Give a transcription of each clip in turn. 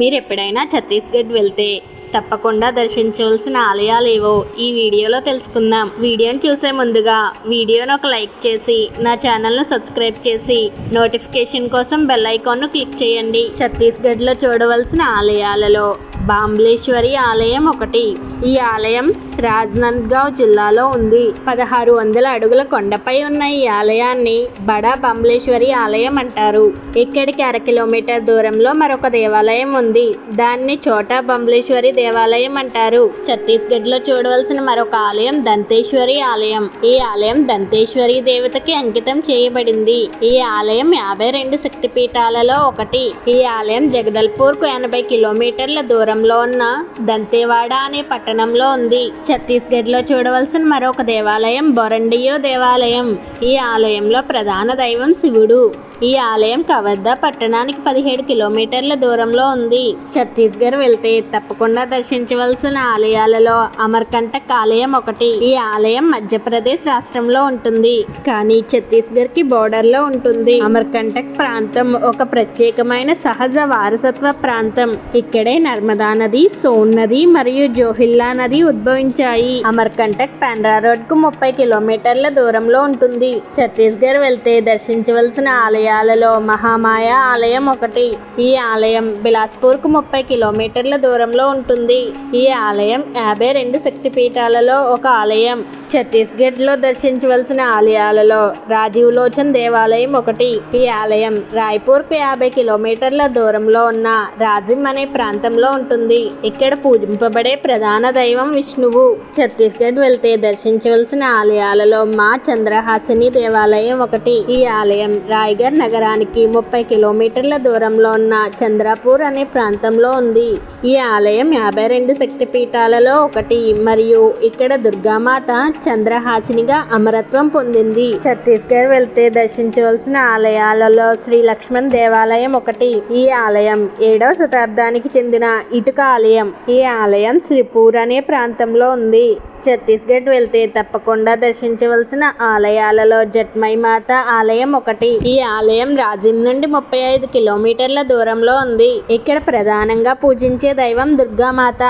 మీరు ఎప్పుడైనా ఛత్తీస్గఢ్ వెళ్తే తప్పకుండా దర్శించవలసిన ఆలయాలు ఏవో ఈ వీడియోలో తెలుసుకుందాం. వీడియోని చూసే ముందుగా వీడియోను ఒక లైక్ చేసి నా ఛానల్ను సబ్స్క్రైబ్ చేసి నోటిఫికేషన్ కోసం బెల్ ఐకాన్ను క్లిక్ చేయండి. ఛత్తీస్గఢ్లో చూడవలసిన ఆలయాలలో బాంబ్లేశ్వరి ఆలయం ఒకటి. ఈ ఆలయం రాజ్నంద్గావ్ జిల్లాలో ఉంది. పదహారు వందల అడుగుల కొండపై ఉన్న ఈ ఆలయాన్ని బడా బంబ్లేశ్వరి ఆలయం అంటారు. ఇక్కడికి అర కిలోమీటర్ దూరంలో మరొక దేవాలయం ఉంది. దాన్ని చోటా బంబ్లేశ్వరి దేవాలయం అంటారు. ఛత్తీస్గఢ్లో చూడవలసిన మరొక ఆలయం దంతేశ్వరి ఆలయం. ఈ ఆలయం దంతేశ్వరి దేవతకి అంకితం చేయబడింది. ఈ ఆలయం యాభై రెండు శక్తిపీఠాలలో ఒకటి. ఈ ఆలయం జగదల్పూర్కు ఎనభై కిలోమీటర్ల దూరంలో ఉన్న దంతేవాడ అనే పట్టణం పట్టణంలో ఉంది. ఛత్తీస్గఢ్లో చూడవలసిన మరొక దేవాలయం బొరండియో దేవాలయం. ఈ ఆలయంలో ప్రధాన దైవం శివుడు. ఈ ఆలయం కవర్ధ పట్టణానికి పదిహేడు కిలోమీటర్ల దూరంలో ఉంది. ఛత్తీస్గఢ్ వెళ్తే తప్పకుండా దర్శించవలసిన ఆలయాలలో అమర్కంటక్ ఆలయం ఒకటి. ఈ ఆలయం మధ్యప్రదేశ్ రాష్ట్రంలో ఉంటుంది. కానీ ఛత్తీస్గఢ్కి బోర్డర్లో ఉంటుంది. అమర్కంటక్ ప్రాంతం ఒక ప్రత్యేకమైన సహజ వారసత్వ ప్రాంతం. ఇక్కడే నర్మదా నది సోన్ నది మరియు జోహిల్ జోహిల్లా నది ఉద్భవించాయి. అమర్కంటక్ పెండ్రా రోడ్కు ముప్పై కిలోమీటర్ల దూరంలో ఉంటుంది. ఛత్తీస్గఢ్ వెళ్తే దర్శించవలసిన ఆలయాలలో మహామాయ ఆలయం ఒకటి. ఈ ఆలయం బిలాస్పూర్కు ముప్పై కిలోమీటర్ల దూరంలో ఉంటుంది. ఈ ఆలయం యాభై రెండు శక్తిపీఠాలలో ఒక ఆలయం. ఛత్తీస్గఢ్లో దర్శించవలసిన ఆలయాలలో రాజీవ్ లోచన్ దేవాలయం ఒకటి. ఈ ఆలయం రాయ్పూర్కు యాభై కిలోమీటర్ల దూరంలో ఉన్న రాజిమ్ అనే ప్రాంతంలో ఉంటుంది. ఇక్కడ పూజింపబడే ప్రధాన దైవం విష్ణువు. ఛత్తీస్గఢ్ వెళ్తే దర్శించవలసిన ఆలయాలలో మా చంద్రహాసిని దేవాలయం ఒకటి. ఈ ఆలయం రాయ్గఢ్ నగరానికి ముప్పై కిలోమీటర్ల దూరంలో ఉన్న చంద్రపూర్ అనే ప్రాంతంలో ఉంది. ఈ ఆలయం యాభై రెండు శక్తిపీఠాలలో ఒకటి. మరియు ఇక్కడ దుర్గామాత చంద్రహాసినిగా అమరత్వం పొందింది. ఛత్తీస్గఢ్ వెళ్తే దర్శించవలసిన ఆలయాలలో శ్రీ లక్ష్మణ్ దేవాలయం ఒకటి. ఈ ఆలయం ఏడవ శతాబ్దానికి చెందిన ఇటుక ఆలయం. ఈ ఆలయం శ్రీపూర్ అనే ప్రాంతంలో ఉంది. ఛత్తీస్గఢ్ వెళ్తే తప్పకుండా దర్శించవలసిన ఆలయాలలో జట్మై మాత ఆలయం ఒకటి. ఈ ఆలయం రాజిం నుండి ముప్పై ఐదు కిలోమీటర్ల దూరంలో ఉంది. ఇక్కడ ప్రధానంగా పూజించే దైవం దుర్గామాత.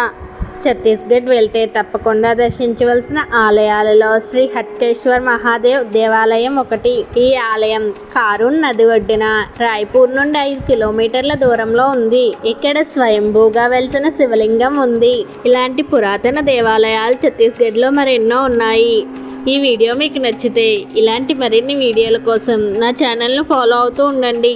ఛత్తీస్గఢ్ వెళ్తే తప్పకుండా దర్శించవలసిన ఆలయాలలో శ్రీ హట్కేశ్వర్ మహాదేవ్ దేవాలయం ఒకటి. ఈ ఆలయం కారున్ నది ఒడ్డున రాయ్పూర్ నుండి ఐదు కిలోమీటర్ల దూరంలో ఉంది. ఇక్కడ స్వయంభూగా వెలిసిన శివలింగం ఉంది. ఇలాంటి పురాతన దేవాలయాలు ఛత్తీస్గఢ్లో మరెన్నో ఉన్నాయి. ఈ వీడియో మీకు నచ్చితే ఇలాంటి మరిన్ని వీడియోల కోసం నా ఛానల్ను ఫాలో అవుతూ ఉండండి.